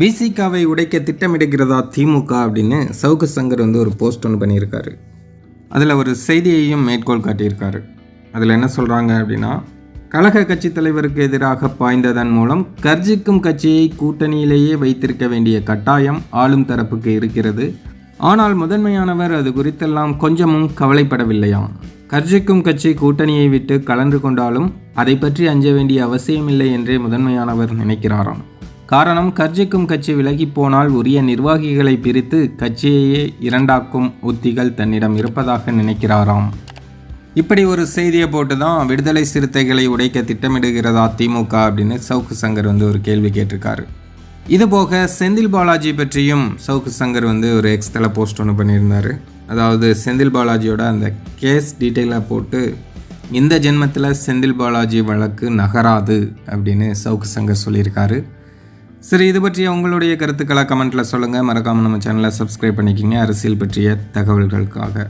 விசிகாவை உடைக்க திட்டமிடுகிறதா திமுக அப்படின்னு சவுக்கு சங்கர் வந்து ஒரு போஸ்ட் ஒன்று பண்ணியிருக்காரு. அதில் ஒரு செய்தியையும் மேற்கோள் காட்டியிருக்காரு. அதில் என்ன சொல்கிறாங்க அப்படின்னா கழக கட்சி தலைவருக்கு எதிராக பாய்ந்ததன் மூலம் கர்ஜிக்கும் கட்சியை கூட்டணியிலேயே வைத்திருக்க வேண்டிய கட்டாயம் ஆளும் தரப்புக்கு இருக்கிறது. ஆனால் முதன்மையானவர் அது குறித்தெல்லாம் கொஞ்சமும் கவலைப்படவில்லையாம். கர்ஜிக்கும் கட்சி கூட்டணியை விட்டு கலந்து கொண்டாலும் அதை பற்றி அஞ்ச வேண்டிய அவசியமில்லை என்றே முதன்மையானவர் நினைக்கிறாராம். காரணம் கர்ஜிக்கும் கட்சி விலகி போனால் உரிய நிர்வாகிகளை பிரித்து கட்சியையே இரண்டாக்கும் உத்திகள் தன்னிடம் இருப்பதாக நினைக்கிறாராம். இப்படி ஒரு செய்தியை போட்டு தான் விடுதலை சிறுத்தைகளை உடைக்க திட்டமிடுகிறதா திமுக அப்படின்னு சவுக்கு சங்கர் வந்து ஒரு கேள்வி கேட்டிருக்காரு. இதுபோக செந்தில் பாலாஜி பற்றியும் சவுக்கு சங்கர் வந்து ஒரு எக்ஸ்தல போஸ்ட் ஒன்று பண்ணியிருந்தார். அதாவது செந்தில் பாலாஜியோட அந்த கேஸ் டீட்டெயிலாக போட்டு இந்த ஜென்மத்தில் செந்தில் பாலாஜி வழக்கு நகராது அப்படின்னு சவுக்கு சங்கர் சொல்லியிருக்காரு. சரி இது பற்றிய உங்களுடைய கருத்துக்களை கமெண்ட்டில் சொல்லுங்கள் மறக்காமல் நம்ம சேனலை சப்ஸ்கிரைப் பண்ணிக்கிங்க. அரசியல் பற்றிய தகவல்களுக்காக.